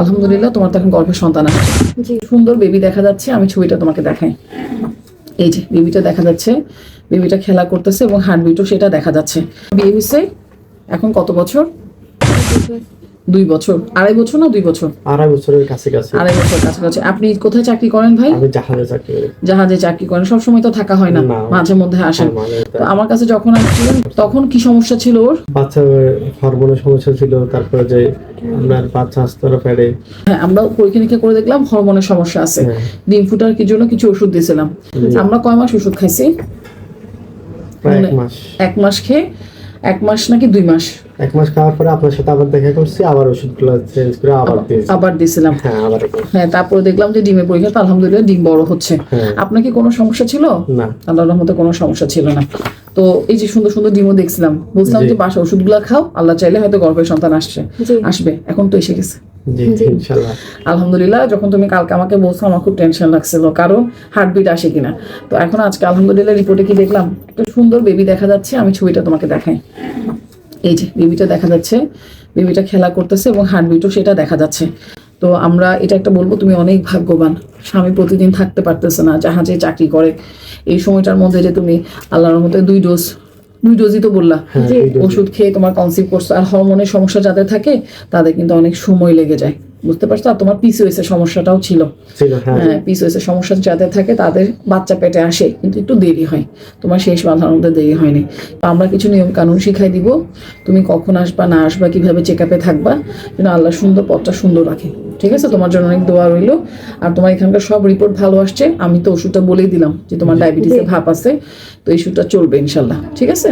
আলহামদুলিল্লাহ তোমার তো এখন গল্পের সন্তান আছে। জি। সুন্দর বেবি দেখা যাচ্ছে আমি ছবিটা তোমাকে দেখাই। এই যে বেবিটা দেখা যাচ্ছে বেবিটা খেলা করতেছে এবং হার্টবিটও সেটা দেখা যাচ্ছে। বিয়ে হয়েছে এখন কত বছর। দুই বছর আড়াই বছর না দুই বছর? আড়াই বছরের কাছাকাছি। আড়াই বছর কাছাকাছি। আপনি কোথায় চাকরি করেন ভাই? আমি জাহাজে চাকরি করি। জাহাজে চাকরি করেন। সব সময় তো থাকা হয় না। মাঝে মধ্যে আসেন। মানে তো আমার কাছে যখন আসছিলেন তখন কি সমস্যা ছিল ওর? বাচ্চার হরমোনের সমস্যা ছিল তারপরে যে আপনার বাচ্চা আসতে পারে হ্যাঁ আমরা পরীক্ষা নিরীক্ষা করে দেখলাম হরমোনের সমস্যা আছে। হ্যাঁ। ডিম ফুটার কি জন্য কিছু ওষুধ দিয়েছিলাম। আমরা কয় মাস ওষুধ খাইছি? এক মানে- মাস। এক মাস খেয়ে এক মাস নাকি দুই মাস? এক মাস খাওয়ার পরে আপনার সাথে আবার দেখা করছি আবার ওষুধগুলো চেঞ্জ করে আবার দিয়েছি। আবার দিয়েছিলাম। হ্যাঁ আবার হ্যাঁ তারপরে দেখলাম যে ডিমের পরীক্ষা আলহামদুলিল্লাহ ডিম বড় হচ্ছে। হ্যাঁ। আপনার কি কোনো সমস্যা ছিল? না। আল্লাহর রহমতে কোনো সমস্যা ছিল না। তো এই যে সুন্দর সুন্দর ডিমও দেখছিলাম বুঝলাম। যে বাসা ওষুধগুলো খাও আল্লাহ চাইলে হয়তো গর্ভের সন্তান আসছে। আসবে এখন তো এসে গেছে। আলহামদুলিল্লাহ যখন তুমি কালকে আমাকে বলছো আমার খুব টেনশন লাগছিল কারণ হার্টবিট আসে কিনা। তো এখন আজকে আলহামদুলিল্লাহ রিপোর্টে কি দেখলাম? একটা সুন্দর বেবি দেখা যাচ্ছে আমি ছবিটা তোমাকে দেখাই। এই যে বেবিটা দেখা যাচ্ছে বেবিটা খেলা করতেছে এবং হার্টবিটও সেটা দেখা যাচ্ছে। তো আমরা এটা একটা বলব তুমি অনেক ভাগ্যবান। স্বামী প্রতিদিন থাকতে পারতেছে না জাহাজে চাকরি করে। এই সময়টার মধ্যে যে তুমি আল্লাহর মধ্যে দুই ডোজ দুই ডোজই তো বললা হ্যাঁ ওষুধ খেয়ে তোমার কনসিভ করছ। আর হরমোনের সমস্যা যাদের থাকে তাদের কিন্তু অনেক সময় লেগে যায়। বুঝতে পারছ? আর তোমার পিসিওএস এর সমস্যাটাও ছিল। হ্যাঁ। হ্যাঁ পিসিওএস এর সমস্যা যাদের থাকে তাদের বাচ্চা পেটে আসে কিন্তু একটু দেরি হয়। তোমার শেষ বাঁধার মধ্যে দেরি হয়নি। তো আমরা কিছু নিয়ম কানুন শিখাই দিব। তুমি কখন আসবা না আসবা কীভাবে চেক আপে থাকবা যেন আল্লাহ সুন্দর পথটা সুন্দর রাখে। ঠিক আছে? তোমার জন্য অনেক দোয়া রইল। আর তোমার এখানকার সব রিপোর্ট ভালো আসছে। আমি তো ওষুধটা বলেই দিলাম যে তোমার ডায়াবেটিসের ভাব আছে। তো এই ওষুধটা চলবে ইনশাল্লাহ ঠিক আছে?